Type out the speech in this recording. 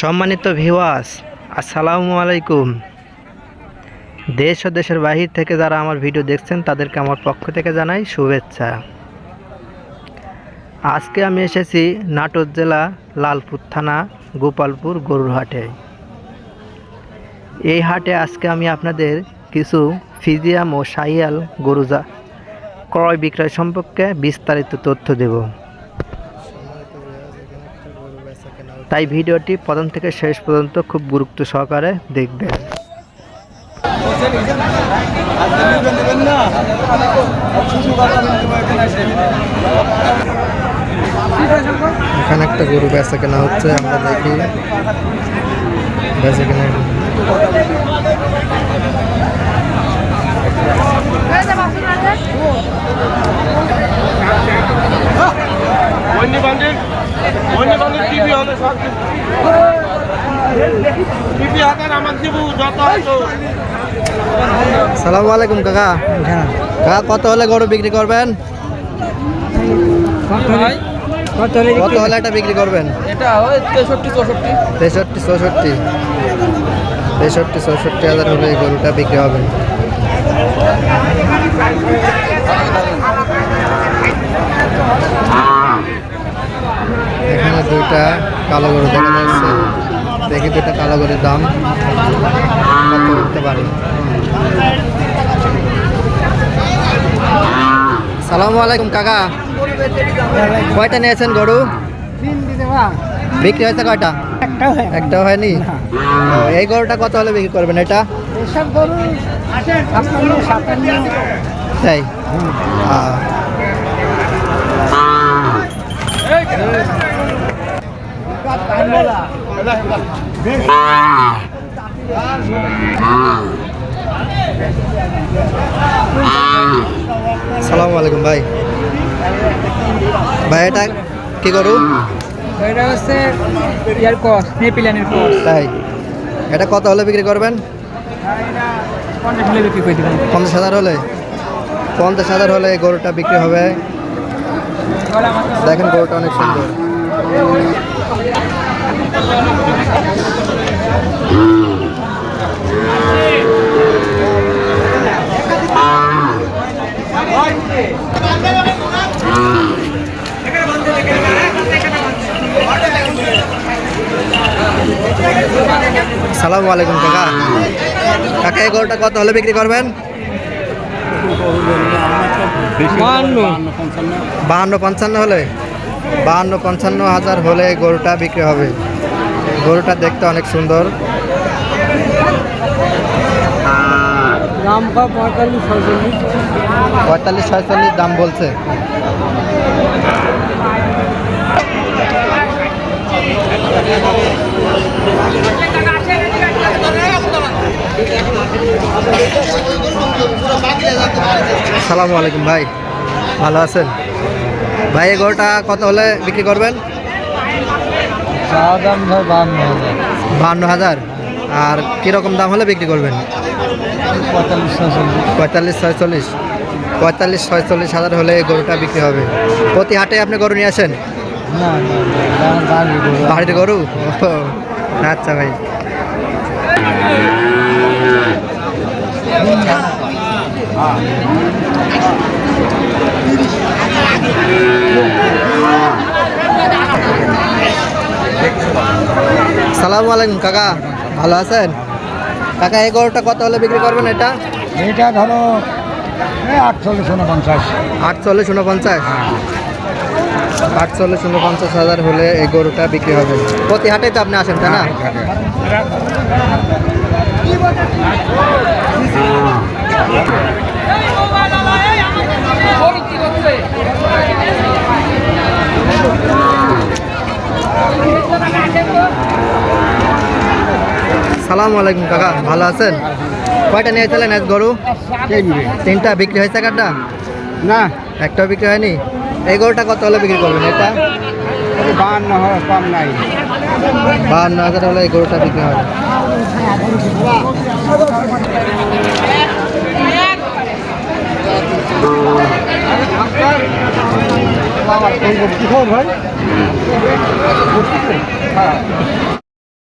সম্মানিত ভিওয়াস আসসালামু আলাইকুম। দেশ ও দেশের বাহির থেকে যারা আমার ভিডিও দেখছেন, তাদেরকে আমার পক্ষ থেকে জানাই শুভেচ্ছা। আজকে আমি এসেছি নাটোর জেলা লালপুর থানা, গোপালপুর গরুর হাটে। এই হাটে আজকে আমি আপনাদের কিছু ফিজিয়াম ও সাইয়াল গরুজা ক্রয় বিক্রয় সম্পর্কে বিস্তারিত তথ্য দেব। তাই ভিডিওটি প্রথম থেকে শেষ পর্যন্ত খুব গুরুত্ব সহকারে দেখবেন। এখানে একটা গরু বেচা কেনা হচ্ছে, আমরা দেখি। বেচা কেনা বান্ডিল অন্য বান্ডিল টিভি হলে সব টিভি হাতের আমার দিব যত হতো সালামু আলাইকুম কাকা। কাকা কত হলে গরু বিক্রি করবেন? কত হলে? এটা বিক্রি করবেন? এটা ওই তেষট্টি চৌষট্টি। তেষট্টি চৌষট্টি। তেষট্টি চৌষট্টি হাজার হলে গরুটা বিক্রি হবে। দুইটা কালো গরু দেখা যাচ্ছে। দেখি দুইটা কালো গরুর দাম। কত উঠতে পারে। সালামু আলাইকুম কাকা। কয়টা নিয়েছেন গরু? বিক্রি হয়েছে কয়টা? একটাও হয়নি। এই গরুটা কত হলে বিক্রি করবেন এটা? তাই? সালামু আলাইকুম ভাই। ভাই এটা কি করু এটা হচ্ছে ইয়ার কস নেপিলানের কস তাই। এটা কত হলে বিক্রি করবেন? পঞ্চাশ হলে বিক্রি করে দেবেন। পঞ্চাশ হাজার হলে? পঞ্চাশ হাজার হলে গরুটা বিক্রি হবে। দেখেন গরুটা অনেক সুন্দর। সালামু আলাইকুম, কাকা। কাকা, এই গরুটা কত হলে বিক্রি করবেন? বাহান্ন পঞ্চান্ন হলে। বাহান্ন পঞ্চান্ন হাজার হলে গরুটা বিক্রি হবে। গরুটা দেখতে অনেক সুন্দর। পঁয়তাল্লিশ ছয়চল্লিশ। পঁয়তাল্লিশ ছয়চল্লিশ দাম বলছে। সালামু আলাইকুম ভাই ভালো আছেন? ভাই এই গরুটা কত হলে বিক্রি করবেন? চা দাম ধর হাজার। বাহান্ন হাজার আর কীরকম দাম হলে বিক্রি করবেন? পঁয়তাল্লিশ ছয়চল্লিশ। পঁয়তাল্লিশ ছয়চল্লিশ পঁয়তাল্লিশ ছয়চল্লিশ হাজার হলে গরুটা বিক্রি হবে। প্রতি হাটে আপনি গরু নিয়ে আসেন? বাড়ির গরু আচ্ছা ভাই। সালামু আলাইকুম কাকা ভালো আছেন? কাকা এই গরুটা কত হলে বিক্রি করবেন এটা? এটা ধরো এই আটচল্লিশ উনপঞ্চাশ। আটচল্লিশ উনপঞ্চাশ? আটচল্লিশ উনপঞ্চাশ হাজার হলে এই গরুটা বিক্রি হবে। প্রতি হাটেই তো আপনি আসেন তাই না? সালাম আলাইকুম কাকা। ভালো আছেন? কয়টা নিয়েছিলেন আজ গরু? তিনটা বিক্রি হয়েছে কাটা না। একটাও বিক্রি হয়নি? এই গরুটা কত হলে বিক্রি করবেন এটা? হয় কম নাই। বাহান্ন হাজার হলে এই গরুটা বিক্রি হবে কি খবর ভাই?